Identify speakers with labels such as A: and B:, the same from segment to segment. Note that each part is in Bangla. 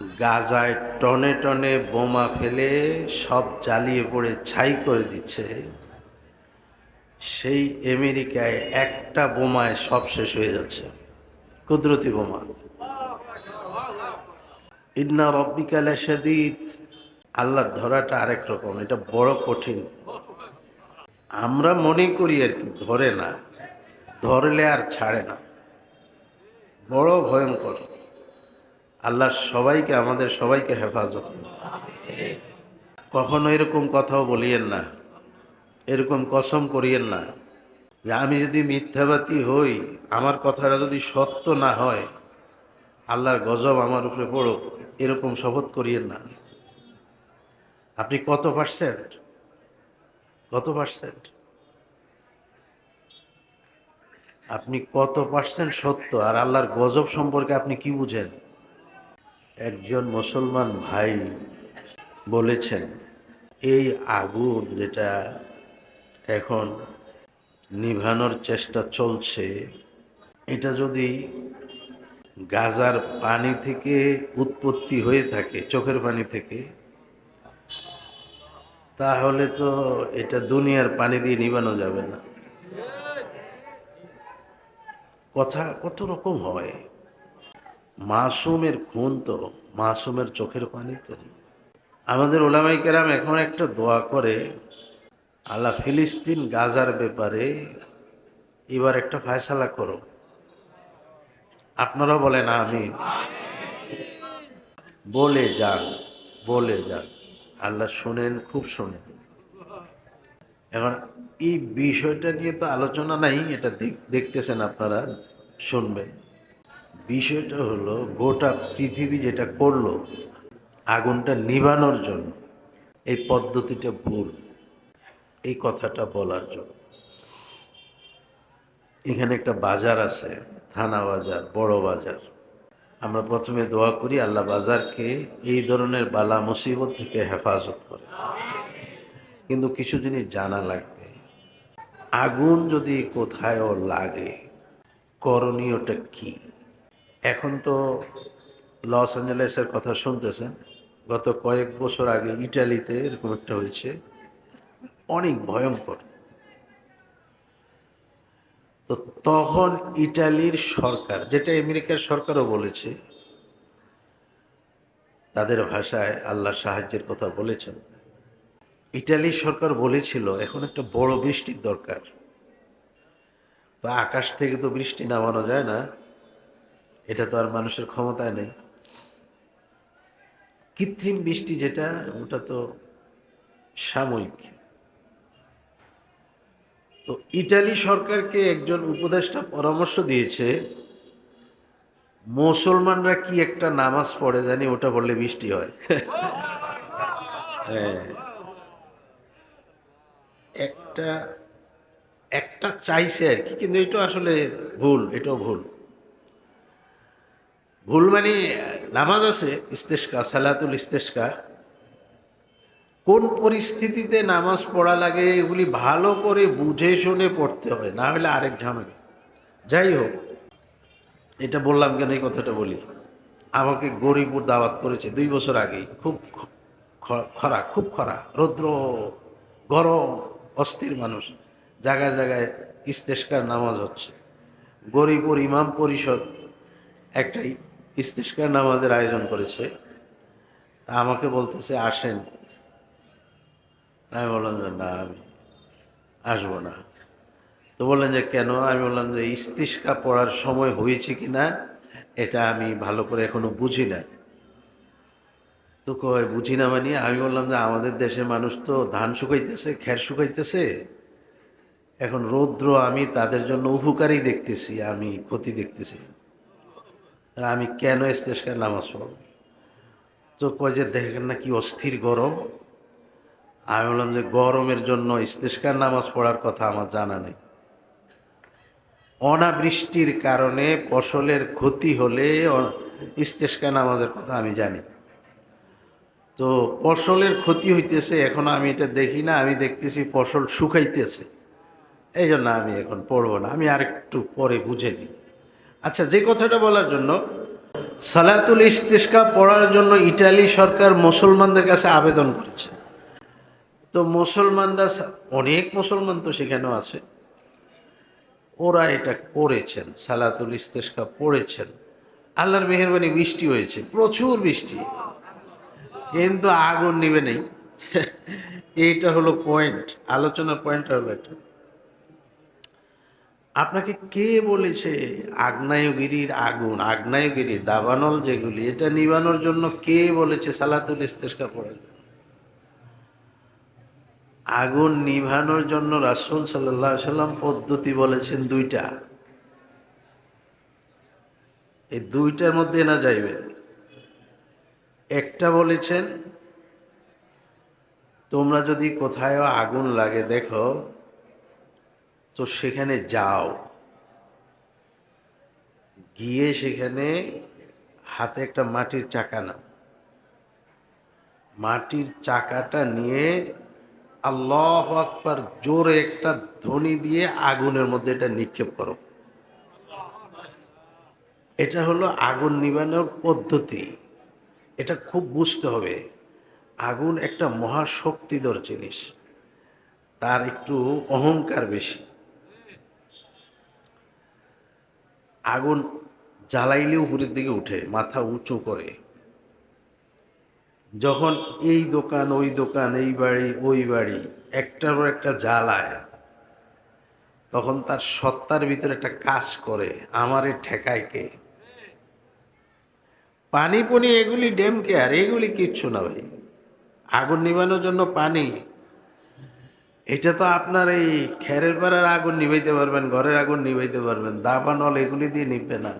A: গাজায় টনে টনে বোমা ফেলে সব জ্বালিয়ে পড়ে ছাই করে দিচ্ছে। সেই আমেরিকায় একটা বোমায় সব শেষ হয়ে যাচ্ছে। কুদরতি বোমা। ইন্না রব্বিকাল শাদীদ আল্লাহর ধরাটা আরেক রকম, এটা বড় কঠিন। আমরা মনে করি আর কি, ধরে না। ধরলে আর ছাড়ে না। বড় ভয়ঙ্কর। আল্লাহ সবাইকে, আমাদের সবাইকে হেফাজত কখনো এরকম কথাও বলিয়েন না, এরকম কসম করিয়েন না যে আমি যদি মিথ্যাবাদী হই, আমার কথাটা যদি সত্য না হয়, আল্লাহর গজব আমার উপরে পড়ুক, এরকম শপথ করিয়েন না। আপনি কত পার্সেন্ট কত পার্সেন্ট আপনি কত পার্সেন্ট সত্য? আর আল্লাহর গজব সম্পর্কে আপনি কি বুঝেন? একজন মুসলমান ভাই বলেছেন, এই আগুন যেটা এখন নিভানোর চেষ্টা চলছে, এটা যদি গাজার পানি থেকে উৎপত্তি হয়ে থাকে, চোখের পানি থেকে, তাহলে তো এটা দুনিয়ার পানি দিয়ে নিবানো যাবে না। কথা কত রকম হয়। মাসুমের খুন তো, মাসুমের চোখের পানি তো। আমাদের ওলামাই কেরাম এখন একটা দোয়া করে, আল্লাহ ফিলিস্তিন গাজার ব্যাপারে এবার একটা ফয়সালা করো। আপনারা বলেন আমি বলে যান বলে যান। আল্লাহ শোনেন, খুব শোনেন। এখন এই বিষয়টা নিয়ে তো আলোচনা নাই, এটা দেখ- দেখতেছেন আপনারা, শুনবেন। বিষয়টা হলো গোটা পৃথিবী যেটা করল, আগুনটা নিভানোর জন্য, এই পদ্ধতিটা ভুল, এই কথাটা বলার জন্য। এখানে একটা বাজার আছে, থানা বাজার, বড় বাজার। আমরা প্রথমে দোয়া করি, আল্লাহ বাজারকে এই ধরনের বালা মুসিবত থেকে হেফাজত করে। কিন্তু কিছু জিনিস জানা লাগবে, আগুন যদি কোথায়ও লাগে, করণীয়টা কি? এখন তো লস অ্যাঞ্জেলেসের কথা শুনতেছেন। গত কয়েক বছর আগে ইটালিতে এরকম একটা হয়েছে। অনেক ভয়ঙ্কর। তো তখন ইটালির সরকার, যেটা আমেরিকার সরকারও বলেছে, তাদের ভাষায় আল্লাহ সাহায্যের কথা বলেছেন। ইটালির সরকার বলেছিল, এখন একটা বড় বৃষ্টির দরকার। তো আকাশ থেকে তো বৃষ্টি নামানো যায় না। এটা তো আর মানুষের ক্ষমতায় নেই। কৃত্রিম বৃষ্টি যেটা, ওটা তো সাময়িক। তো ইটালি সরকারকে একজন উপদেষ্টা পরামর্শ দিয়েছে, মুসলমানরা কি একটা নামাজ পড়ে জানি, ওটা বললে বৃষ্টি হয়। হ্যাঁ। একটা একটা চাইছে আর কি, কিন্তু এটা আসলে ভুল, এটাও ভুল। ভুল মানে নামাজ আছে ইস্তেস্কা সালাতুল ইস্তেস্কা কোন পরিস্থিতিতে নামাজ পড়া লাগে, এগুলি ভালো করে বুঝে শুনে পড়তে হয়, না হলে আরেক ঝামেলা। যাই হোক, এটা বললাম কেন এই কথাটা বলি? আমাকে গরিপুর দাওয়াত করেছে দুই বছর আগেই, খুব খরা খুব খরা, রৌদ্র, গরম, অস্থির মানুষ, জায়গায় জায়গায় ইস্তেস্কার নামাজ হচ্ছে। গরিপুর ইমাম পরিষদ একটা ইস্তেস্কার নামাজের আয়োজন করেছে। তা আমাকে বলতেছে, আসেন। আমি বললাম যে, না, আমি আসব না। তো বললেন যে, কেন? আমি বললাম যে, ইস্তিস্কা পড়ার সময় হয়েছে কি না, এটা আমি ভালো করে এখনও বুঝি না তো কয়, বুঝি না মানে? আমি বললাম যে, আমাদের দেশের মানুষ তো ধান শুকাইতেছে খ্যার শুকাইতেছে। এখন রৌদ্র আমি তাদের জন্য উপকারী দেখতেছি, আমি ক্ষতি দেখতেছি। আমি কেন ইস্তেস্কার নামাজ পড়ব? তো কয় যে দেখেন না কি অস্থির গরম। আমি বললাম যে গরমের জন্য ইস্তেস্কার নামাজ পড়ার কথা আমার জানা নেই। অনাবৃষ্টির কারণে ফসলের ক্ষতি হলে ইস্তেস্কা নামাজের কথা আমি জানি। তো ফসলের ক্ষতি হইতেছে, এখন আমি এটা দেখি না, আমি দেখতেছি ফসল শুকাইতেছে। এই জন্য আমি এখন পড়ব না, আমি আরেকটু পরে বুঝে নিই। আচ্ছা যে কথাটা বলার জন্য, সালাতুল ইস্তিস্কা পড়ার জন্য ইটালি সরকার মুসলমানদের কাছে আবেদন করেছে। তো মুসলমানরা, অনেক মুসলমান তো সেখানেও আছে। ওরা এটা করেছেন, সালাতুল ইস্তেস্কা পড়েছেন। আল্লাহর মেহরবানি বৃষ্টি হয়েছে, প্রচুর বৃষ্টি। কিন্তু আগুন নিবে নেই। এইটা হলো পয়েন্ট আলোচনা পয়েন্টটা হলো এটা আপনাকে কে বলেছে, আগ্নেয়গিরির আগুন, আগ্নেয়গিরি, দাবানল যেগুলি, এটা নিবানোর জন্য কে বলেছে, সালাতুল ইস্তেস্কা পড়ে আগুন নিভানোর জন্য রাসূল সাল্লাহ সাল্লাম পদ্ধতি বলেছেন দুইটা। এই দুইটার মধ্যে না যাইবে। একটা বলেছেন, তোমরা যদি কোথায় আগুন লাগে, দেখো তো সেখানে যাও। গিয়ে সেখানে হাতে একটা মাটির চাকা নাও। মাটির চাকাটা নিয়ে আল্লাহ আকবার জোরে একটা ধ্বনি দিয়ে আগুনের মধ্যে এটা নিক্ষেপ করো। এটা হলো আগুন নিবানোর পদ্ধতি। এটা খুব বুঝতে হবে। আগুন একটা মহাশক্তিধর জিনিস। তার একটু অহংকার বেশি। আগুন জ্বালাইলে উপরের দিকে উঠে, মাথা উঁচু করে। যখন এই দোকান, ওই দোকান, এই বাড়ি, ওই বাড়ি, একটার পর একটা জ্বালায়, তখন তার সত্তার ভিতরে একটা কাজ করে, আমারে ঠেকায় কে? পানি পনি এগুলি ড্যাম কেয়ার এগুলি কিচ্ছু না ভাই। আগুন নিবানোর জন্য পানি এটা তো আপনার এই খেরের পাড়ার আগুন নিভাইতে পারবেন, ঘরের আগুন নিভাইতে পারবেন দাবা নল এগুলি দিয়ে নিবে না।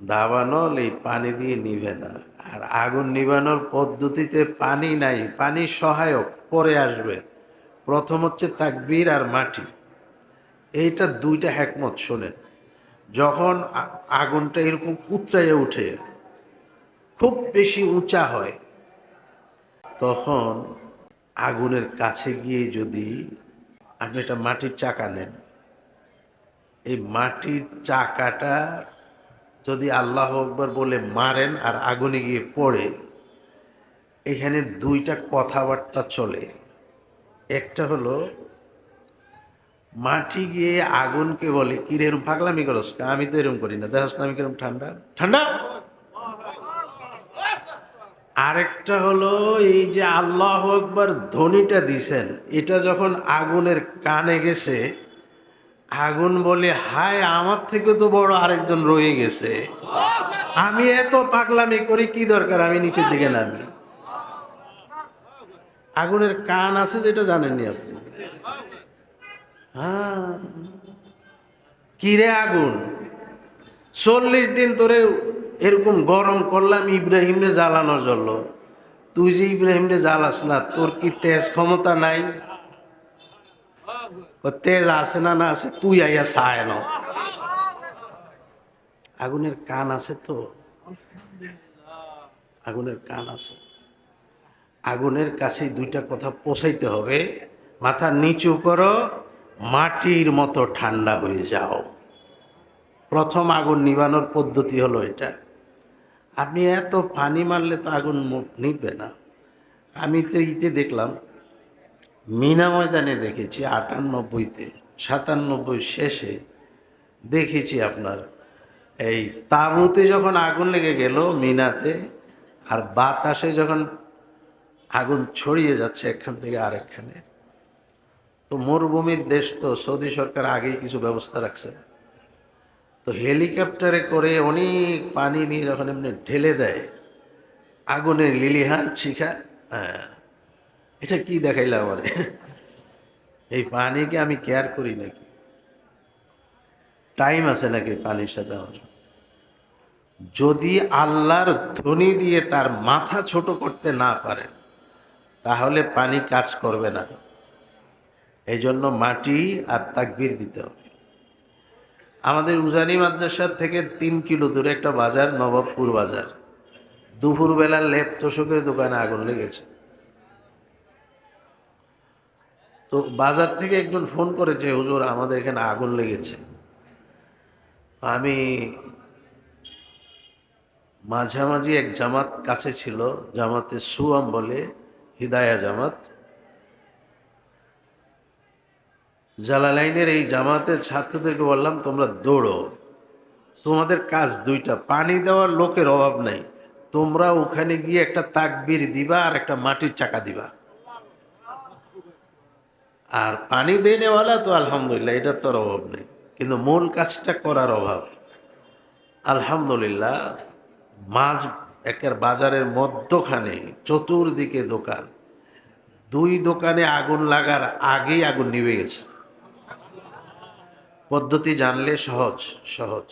A: দাবা নল এই পানি দিয়ে নিবে না। আর আগুন নিবানোর পদ্ধতিতে পানি নাই, পানি সহায়ক, পরে আসবে। প্রথম হচ্ছে তাকবীর আর মাটি। এইটা দুইটা হ্যাকমত শোনেন। যখন আগুনটা এরকম উতরাইয়ে উঠে, খুব বেশি উঁচা হয় তখন আগুনের কাছে গিয়ে যদি আপনি একটা মাটির চাকা নেন, এই মাটির চাকাটা যদি আল্লাহ আকবর বলে মারেন আর আগুনে গিয়ে পড়ে, এখানে দুইটা কথাবার্তা চলে। একটা হলো, মাটি গিয়ে আগুনকে বলে কি রে এরম পাগলামি করস আমি তো এরম করি না। দেখস না আমি কিরম ঠান্ডা। ঠান্ডা? আরেকটা হলো এই যে আল্লাহ একবার ধ্বনিটা দিছেন, এটা যখন আগুনের কানে গেছে, আগুন বলে, হায়, আমার থেকে তো বড় আরেকজন রয়ে গেছে। আমি এত পাগলামি করি, কি দরকার? আমি নিচের দিকে নামি। আগুনের কান আছে যেটা জানেননি আপনি? হ্যাঁ। কিরে আগুন? চল্লিশ দিন তোরে এরকম গরম করলাম ইব্রাহিমরে জ্বালানোর জন্য। তুই যে ইব্রাহিমরে জ্বালাস না, তোর কি তেজ ক্ষমতা নাই? তেজ আছে না না আছে, তুই আইয়া সায় না আগুনের কান আছে তো? আগুনের কান আছে। আগুনের কাছে দুইটা কথা পোষাইতে হবে। মাথা নিচু করো, মাটির মতো ঠান্ডা হয়ে যাও। প্রথম আগুন নিবানোর পদ্ধতি হলো এটা। আপনি এত পানি মারলে তো আগুন নিবে না। আমি তো ইতে দেখলাম, মিনা ময়দানে দেখেছি, আটানব্বইতে, সাতানব্বই শেষে দেখেছি আপনার, এই তাঁবুতে যখন আগুন লেগে গেল মিনাতে, আর বাতাসে যখন আগুন ছড়িয়ে যাচ্ছে এখান থেকে আরেকখানে, তো মরুভূমির দেশ তো সৌদি সরকার আগেই কিছু ব্যবস্থা রাখছে। তো হেলিকপ্টারে করে অনেক পানি নিয়ে যখন এমনি ঢেলে দেয়, আগুনের লিলিহান শিখা হ্যাঁ এটা কি দেখাইলাম আমার? এই পানিকে আমি কেয়ার করি নাকি? টাইম আছে নাকি পানির সাথে আমার? যদি আল্লাহর ধ্বনি দিয়ে তার মাথা ছোট করতে না পারেন, তাহলে পানি কাজ করবে না। এই জন্য মাটি আর তাকবির দিতে হবে। আমাদের উজানি মাদ্রাসার থেকে তিন কিলো দূরে একটা বাজার, নবাবপুর বাজার। দুপুরবেলা লেপ তোষকের দোকানে আগুন লেগেছে। তো বাজার থেকে একজন ফোন করেছে, হুজুর, আমাদের এখানে আগুন লেগেছে। আমি মাঝামাঝি এক জামাত কাছে ছিল জামাতে সুয়াম বলে, হিদায়া জামাত জালালাইনের এই জামাতের ছাত্রদেরকে বললাম, তোমরা দৌড়ো। তোমাদের কাজ দুইটা, পানি দেওয়ার লোকের অভাব নাই। তোমরা ওখানে গিয়ে একটা তাকবির দিবা আর একটা মাটির চাকা দিবা। আর পানি দেনেওয়ালা তো আলহামদুলিল্লাহ এটার তোর অভাব নেই। কিন্তু মূল কাজটা করার অভাব। আলহামদুলিল্লাহ মাছ একের বাজারের মধ্যখানে চতুর্দিকে দোকান। দুই দোকানে আগুন লাগার আগেই আগুন নিভে গেছে। পদ্ধতি জানলে সহজ সহজ।